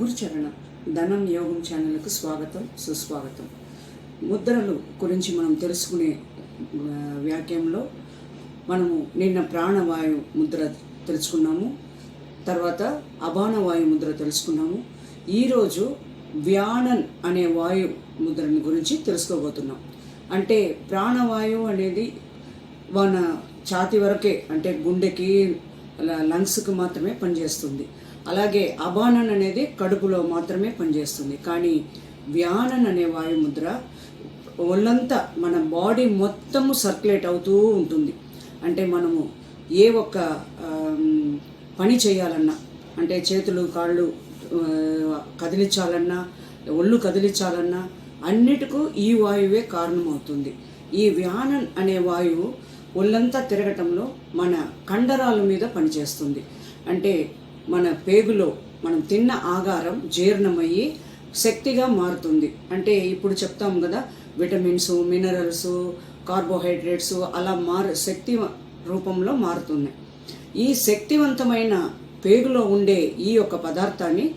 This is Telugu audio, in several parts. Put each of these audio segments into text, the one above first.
గురుచరణ ధనం యోగం ఛానల్కు స్వాగతం సుస్వాగతం. ముద్రలు గురించి మనం తెలుసుకునే ఆ, వాక్యంలో మనము నిన్న ప్రాణవాయు ముద్ర తెలుసుకున్నాము తర్వాత అబానవాయు ముద్ర తెలుసుకున్నాము. ఈరోజు వ్యాణన్ అనే వాయు ముద్రని గురించి తెలుసుకోబోతున్నాం. అంటే ప్రాణవాయువు అనేది మన ఛాతి వరకే అంటే గుండెకి లంగ్స్కు మాత్రమే పనిచేస్తుంది. అలాగే అబానన్ అనేది కడుపులో మాత్రమే పనిచేస్తుంది. కానీ వ్యానన్ అనే వాయుముద్ర ఒళ్ళంతా మన బాడీ మొత్తము సర్క్యులేట్ అవుతూ ఉంటుంది. అంటే మనము ఏ ఒక్క పని చేయాలన్నా అంటే చేతులు కాళ్ళు కదిలించాలన్నా ఒళ్ళు కదిలించాలన్నా అన్నిటికూ ఈ వాయువే కారణమవుతుంది. ఈ వ్యానన్ అనే వాయువు ఒళ్ళంతా తిరగటంలో మన కండరాల మీద పనిచేస్తుంది. అంటే మన పేగులో మనం తిన్న ఆహారం జీర్ణమయ్యి శక్తిగా మారుతుంది. అంటే ఇప్పుడు చెప్తాం కదా విటమిన్స్ మినరల్స్ కార్బోహైడ్రేట్స్ అలా మారు శక్తి రూపంలో మారుతుంది ఈ శక్తివంతమైన పేగులో ఉండే ఈ యొక్క పదార్థాన్ని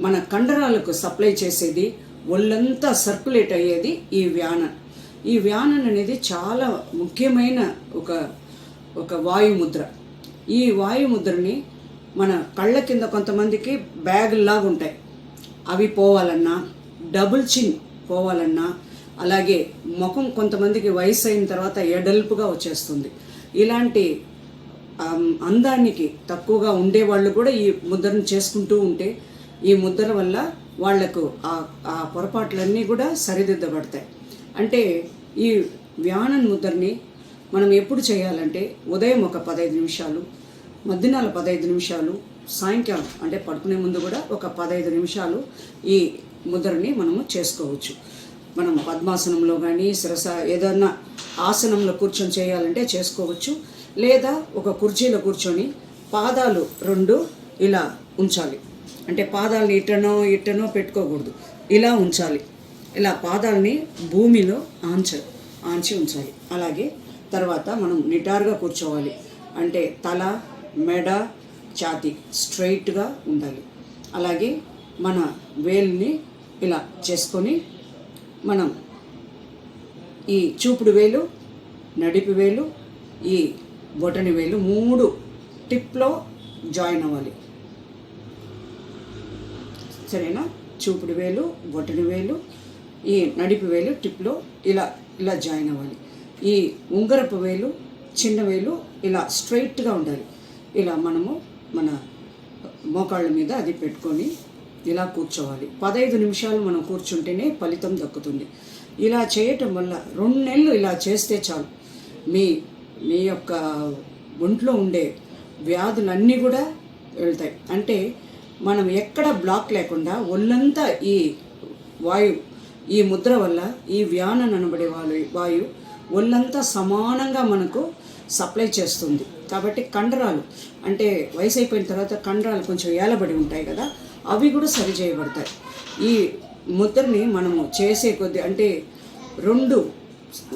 మన కండరాలకు సప్లై చేసేది ఒళ్ళంతా సర్క్యులేట్ అయ్యేది ఈ వ్యానన్ ఈ వ్యానన్ అనేది చాలా ముఖ్యమైన ఒక ఒక వాయుముద్ర. ఈ వాయుముద్రని మన కళ్ళ కింద కొంతమందికి బ్యాగుల్లాగా ఉంటాయి. అవి పోవాలన్నా డబుల్ చిన్ పోవాలన్నా అలాగే ముఖం కొంతమందికి వయసు అయిన తర్వాత ఎడల్పుగా వచ్చేస్తుంది. ఇలాంటి అందానికి తక్కువగా ఉండేవాళ్ళు కూడా ఈ ముద్రను చేసుకుంటూ ఉంటే ఈ ముద్ర వల్ల వాళ్ళకు ఆ ఆ పొరపాట్లన్నీ కూడా సరిదిద్దబడతాయి. అంటే ఈ వ్యానన్ ముద్రని మనం ఎప్పుడు చేయాలంటే ఉదయం ఒక పదహైదు నిమిషాలు మధ్యాహ్నాల పదహైదు నిమిషాలు సాయంకాలం అంటే పడుకునే ముందు కూడా ఒక పదహైదు నిమిషాలు ఈ ముద్రని మనము చేసుకోవచ్చు. మనం పద్మాసనంలో కానీ శిరస ఏదన్నా ఆసనంలో కూర్చొని చేయాలంటే చేసుకోవచ్చు. లేదా ఒక కుర్చీలో కూర్చొని పాదాలు రెండు ఇలా ఉంచాలి. అంటే పాదాలు ఇట్టనో ఇట్టనో పెట్టుకోకూడదు. ఇలా ఉంచాలి. ఇలా పాదాలని భూమిలో ఆంచ ఆంచి ఉంచాలి. అలాగే తర్వాత మనం నిటారుగా కూర్చోవాలి. అంటే తల మెడ ఛాతి స్ట్రైట్గా ఉండాలి. అలాగే మన వేలుని ఇలా చేసుకొని మనం ఈ చూపుడు వేలు నడిపి వేలు ఈ బొటని వేలు మూడు టిప్లో జాయిన్ అవ్వాలి. సరేనా? చూపుడు వేలు బొటని వేలు ఈ నడిపి వేలు టిప్లో ఇలా ఇలా జాయిన్ అవ్వాలి. ఈ ఉంగరపు వేలు చిన్న వేలు ఇలా స్ట్రైట్గా ఉండాలి. ఇలా మనము మన మోకాళ్ళ మీద అది పెట్టుకొని ఇలా కూర్చోవాలి. పదహైదు నిమిషాలు మనం కూర్చుంటేనే ఫలితం దక్కుతుంది. ఇలా చేయటం వల్ల రెండు నెలలు ఇలా చేస్తే చాలు. మీ మీ యొక్క ఒంట్లో ఉండే వ్యాధులన్నీ కూడా వెళ్తాయి. అంటే మనం ఎక్కడ బ్లాక్ లేకుండా ఒళ్ళంతా ఈ వాయు ఈ ముద్ర వల్ల ఈ వ్యాన అనబడే వాయు వాయు ఒళ్ళంతా సమానంగా మనకు సప్లై చేస్తుంది. కాబట్టి కండరాలు అంటే వయసు అయిపోయిన తర్వాత కండరాలు కొంచెం ఏలబడి ఉంటాయి కదా అవి కూడా సరి చేయబడతాయి. ఈ ముద్రని మనము చేసే కొద్ది అంటే రెండు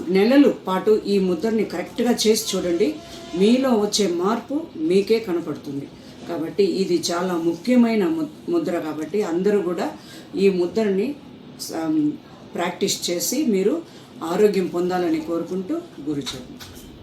నెలలు పాటు ఈ ముద్రని కరెక్ట్గా చేసి చూడండి మీలో వచ్చే మార్పు మీకే కనపడుతుంది. కాబట్టి ఇది చాలా ముఖ్యమైన ము- ముద్ర కాబట్టి అందరూ కూడా ఈ ముద్రని ప్రాక్టీస్ చేసి మీరు ఆరోగ్యం పొందాలని కోరుకుంటూ గురుచరణం.